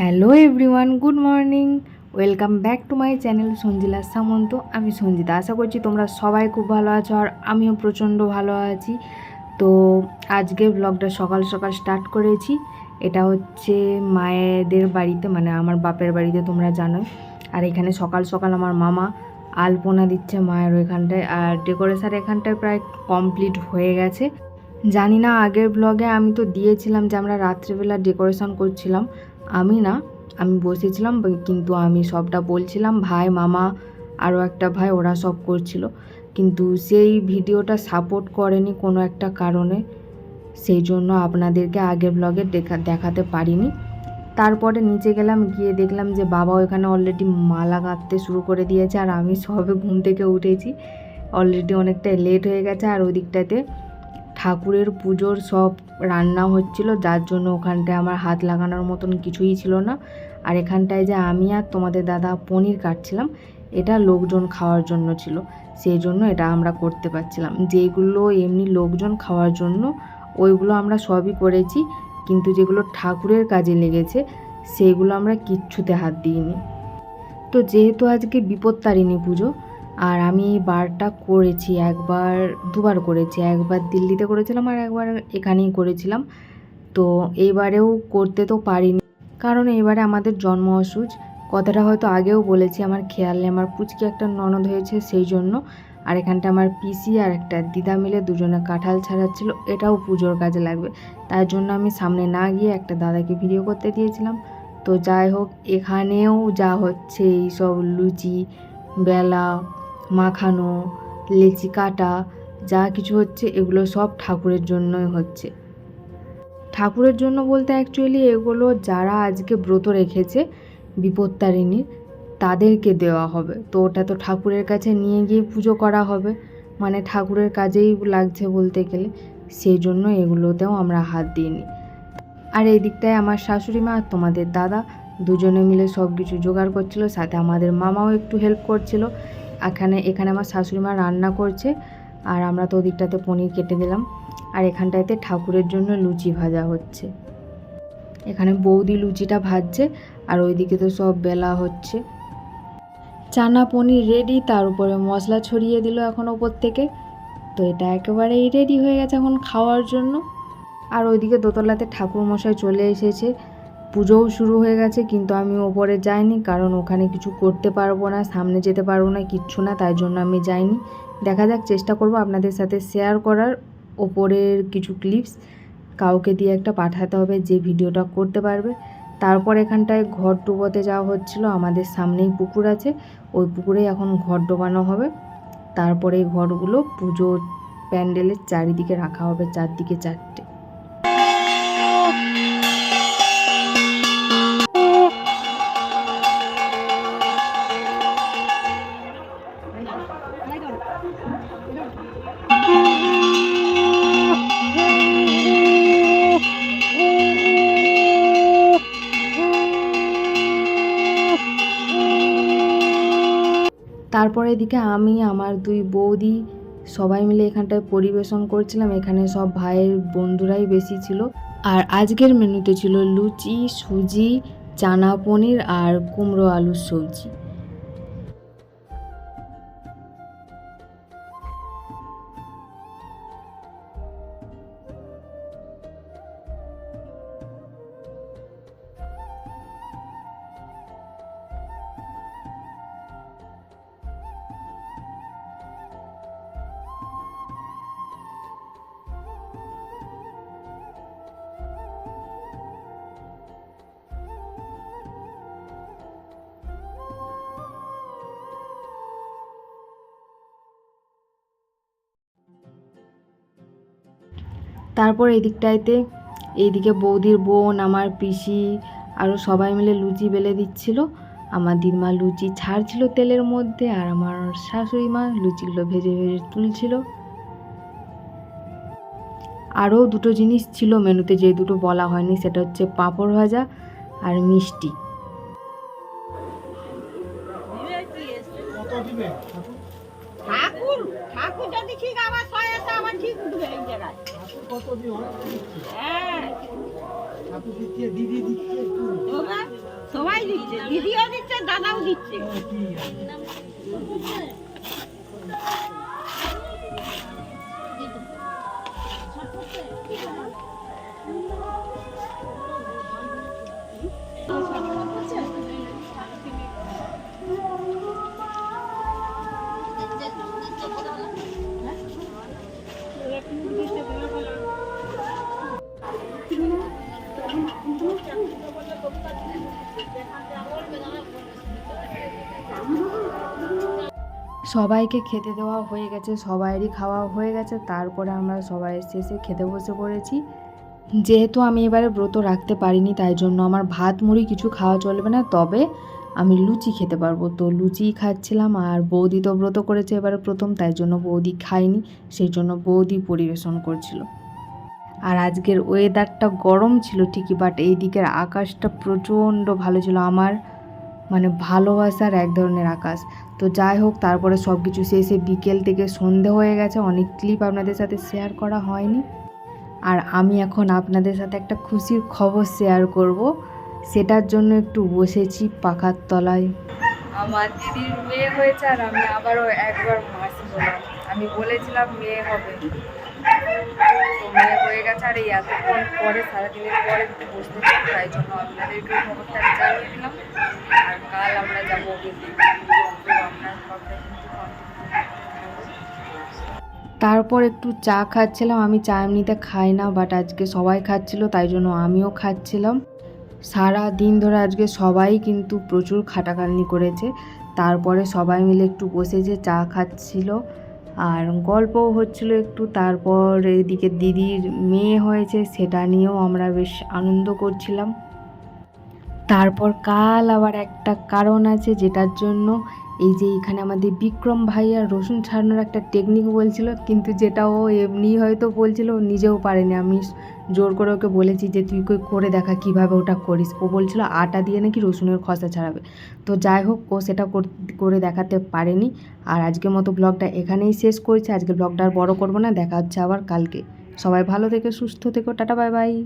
Hello everyone, good morning. Welcome back to my channel Sanjila Samanta. আমি সঞ্জিতা। আশা করছি তোমরা সবাই খুব ভালো আছো আর আমিও প্রচণ্ড ভালো আছি। তো আজকে ব্লগটা সকাল সকাল স্টার্ট করেছি। এটা হচ্ছে মায়েদের বাড়িতে মানে আমার বাপের বাড়িতে তোমরা জানো আর এখানে সকাল সকাল আমার মামা আলপনা দিচ্ছে মায়ের ওইখানটায়। আর ডেকোরেশন এখানটায় প্রায় কমপ্লিট হয়ে গেছে। জানি না, আগের ব্লগে আমি তো দিয়েছিলাম যে আমরা রাত্রেবেলা ডেকোরেশন করছিলাম। আমি না, আমি বসেছিলাম, কিন্তু আমি সবটা বলছিলাম, ভাই, মামা আরও একটা ভাই, ওরা সব করছিল। কিন্তু সেই ভিডিওটা সাপোর্ট করেনি কোনো একটা কারণে। সেই জন্য আপনাদেরকে আগের ব্লগে দেখা, দেখাতে পারিনি। তারপরে নিচে গেলাম, গিয়ে দেখলাম যে বাবা ওখানে অলরেডি মালা গাঁথতে শুরু করে দিয়েছে, আর আমি সবে ঘুম থেকে উঠেছি। অলরেডি অনেকটা লেট হয়ে গেছে, আর ওই দিকটাতে ঠাকুরের পুজোর সব রান্না হচ্ছিল, যার জন্য ওখানটায় আমার হাত লাগানোর মতন কিছুই ছিল না। আর এখানটায় যে আমি আর তোমাদের দাদা পনির কাটছিলাম, এটা লোকজন খাওয়ার জন্য ছিল। সেই জন্য এটা আমরা করতে পারছিলাম। যেগুলো এমনি লোকজন খাওয়ার জন্য, ওইগুলো আমরা সবই করেছি। কিন্তু যেগুলো ঠাকুরের কাজে লেগেছে, সেগুলো আমরা কিচ্ছুতে হাত দিইনি। তো যেহেতু আজকে বিপত্তারিণী পুজো আর আমি এই বারটা করেছি একবার, দুবার করেছি। একবার দিল্লিতে করেছিলাম আর একবার এখানেই করেছিলাম। তো এইবারেও করতে তো পারিনি। কারণ এইবারে আমাদের জন্ম অসুচ। কথাটা হয়তো আগেও বলেছি, আমার খেয়াল নেই আমার পুচকি একটা ননদ হয়েছে সেই জন্য। আর এখানটা আমার পিসি আর একটা দিদা মিলে দুজনে কাঁঠাল ছাড়াচ্ছিল, এটাও পুজোর কাজে লাগবে। তার জন্য আমি সামনে না গিয়ে একটা দাদাকে ভিডিও করতে দিয়েছিলাম। তো যাই হোক, এখানেও যা হচ্ছে, এইসব লুচি, বেলা মাখানো, লেচি কাটা, যা কিছু হচ্ছে এগুলো সব ঠাকুরের জন্যই হচ্ছে। ঠাকুরের জন্য বলতে অ্যাকচুয়ালি এগুলো যারা আজকে ব্রত রেখেছে বিপত্তারিণীর তাদেরকে দেওয়া হবে। তো ওটা তো ঠাকুরের কাছে নিয়ে গিয়ে পুজো করা হবে। মানে ঠাকুরের কাজেই লাগছে বলতে গেলে, সেই জন্য এগুলোতেও আমরা হাত দিইনি। আর এই দিকটায় আমার শাশুড়ি মা তোমাদের দাদা, দুজনে মিলে সব কিছু জোগাড় করছিল, সাথে আমাদের মামাও একটু হেল্প করছিল। এখানে এখানে আমার শাশুড়ি মা রান্না করছে, আর আমরা তো ওদিকটাতে পনির কেটে দিলাম। আর এখানটাতে ঠাকুরের জন্য লুচি ভাজা হচ্ছে। এখানে বৌদি লুচিটা ভাজছে, আর ওইদিকে তো সব বেলা হচ্ছে। চানা পনির রেডি তার উপরে মশলা ছড়িয়ে দিল এখন ওপর থেকে। তো এটা একেবারেই রেডি হয়ে গেছে এখন খাওয়ার জন্য। আর ওইদিকে দোতলাতে ঠাকুর মশাই চলে এসেছে। পুজোও শুরু হয়ে গেছে, কিন্তু আমি ওপরে যাইনি, কারণ ওখানে কিছু করতে পারব না, সামনে যেতে পারব না, কিচ্ছু না, তাই জন্য আমি যাইনি। দেখা যাক, চেষ্টা করব আপনাদের সাথে শেয়ার করার। ওপরের কিছু ক্লিপস কাউকে দিয়ে একটা পাঠাতে হবে যে ভিডিওটা করতে পারবে। তারপর এখানটায় ঘর ডুবোতে যাওয়া হচ্ছিল, আমাদের সামনেই পুকুর আছে, ওই পুকুরেই এখন ঘর ডোবানো হবে। তারপরে এই ঘরগুলো পুজো প্যান্ডেলের চারিদিকে রাখা হবে, চারদিকে চারটে। তারপরে এদিকে আমি, আমার দুই বৌদি সবাই মিলে এখানটায় পরিবেশন করছিলাম। এখানে সব ভাইয়ের বন্ধুরাই বেশি ছিল। আর আজকের মেনুতে ছিল লুচি, সুজি, চানা পনির আর কুমড়ো আলুর সবজি। তারপর এই দিকটাইতে এইদিকে বৌদির বোন, আমার পিসি আরও সবাই মিলে লুচি বেলে দিচ্ছিল। আমার দিদিমা লুচি ছাড়ছিল তেলের মধ্যে আর আমার শাশুড়ি মা লুচিগুলো ভেজে ভেজে তুলছিল। আরও দুটো জিনিস ছিল মেনুতে যে দুটো বলা হয়নি, সেটা হচ্ছে পাঁপড় ভাজা আর মিষ্টি। হ্যাঁ? দিচ্ছে দিদি দিচ্ছে সবাই দিচ্ছে দিদিও দিচ্ছে দাদাও দিচ্ছে। সবাইকে খেতে দেওয়া হয়ে গেছে, সবাইরই খাওয়া হয়ে গেছে। তারপরে আমরা সবাই শেষে খেতে বসে পড়েছি। যেহেতু আমি এবারে ব্রত রাখতে পারিনি, তাই জন্য আমার ভাত, মুড়ি কিছু খাওয়া চলবে না। তবে আমি লুচি খেতে পারব। তো লুচিই খাচ্ছিলাম আর বৌদি তো ব্রত করেছে এবারে প্রথম, তাই জন্য বৌদি খায়নি। সেই জন্য বৌদি পরিবেশন করছিল। আর আজকের ওয়েদারটা গরম ছিল ঠিকই বাট এই দিকের আকাশটা প্রচণ্ড ভালো ছিল। আমার মানে ভালোবাসার এক ধরনের আকাশ। তো যাই হোক, তারপরে সব কিছু শেষে বিকেল থেকে সন্ধে হয়ে গেছে। অনেক ক্লিপ আপনাদের সাথে শেয়ার করা হয়নি। আর আমি এখন আপনাদের সাথে একটা খুশির খবর শেয়ার করব। সেটার জন্য একটু বসেছি পাখার তলায়। আমার দিদির মেয়ে হয়েছে আর আমি আবারও একবার মাসি হলাম। আমি বলেছিলাম মেয়ে হবে। মেয়ে হয়ে গেছে আর এই এতক্ষণ পরে, সারাদিনের পরে বসতে চাই তাই জন্য আপনাদেরকে খবরটা জানিয়ে দিলাম। তারপর একটু চা খাচ্ছিলাম। আমি চা এমনিতে খাই না বাট আজকে সবাই খাচ্ছিল, তাই জন্য আমিও খাচ্ছিলাম। সারা দিন ধরে আজকে সবাই কিন্তু প্রচুর খাটাখাটনি করেছে। তারপরে সবাই মিলে একটু বসেছে চা খাচ্ছিল। আর গল্পও হচ্ছিল একটু, তারপর এদিকে দিদির মেয়ে হয়েছে, সেটা নিয়েও আমরা বেশ আনন্দ করছিলাম। তারপর কাল আবার একটা কারণ আছে যেটার জন্য এই যে এখানে আমাদের বিক্রম ভাইয়া রসুন ছাড়ানোর একটা টেকনিক বলছিল, কিন্তু যেটা ও এমনি হয়তো বলছিল নিজেও পারেনি। আমি জোর করে ওকে বলেছি যে, তুই কই করে দেখা কীভাবে ওটা করিস? ও বলছিল, আটা দিয়ে নাকি রসুনের খসা ছাড়াবে। তো যাই হোক, ও সেটা কর- করে দেখাতে পারেনি। আর আজকের মতো ব্লগটা এখানেই শেষ করছি। আজকে ব্লগটা আর বড় করব না, দেখা হচ্ছে আবার কালকে। সবাই ভালো থেকে, সুস্থ থেকো, টাটা, বাই বাই।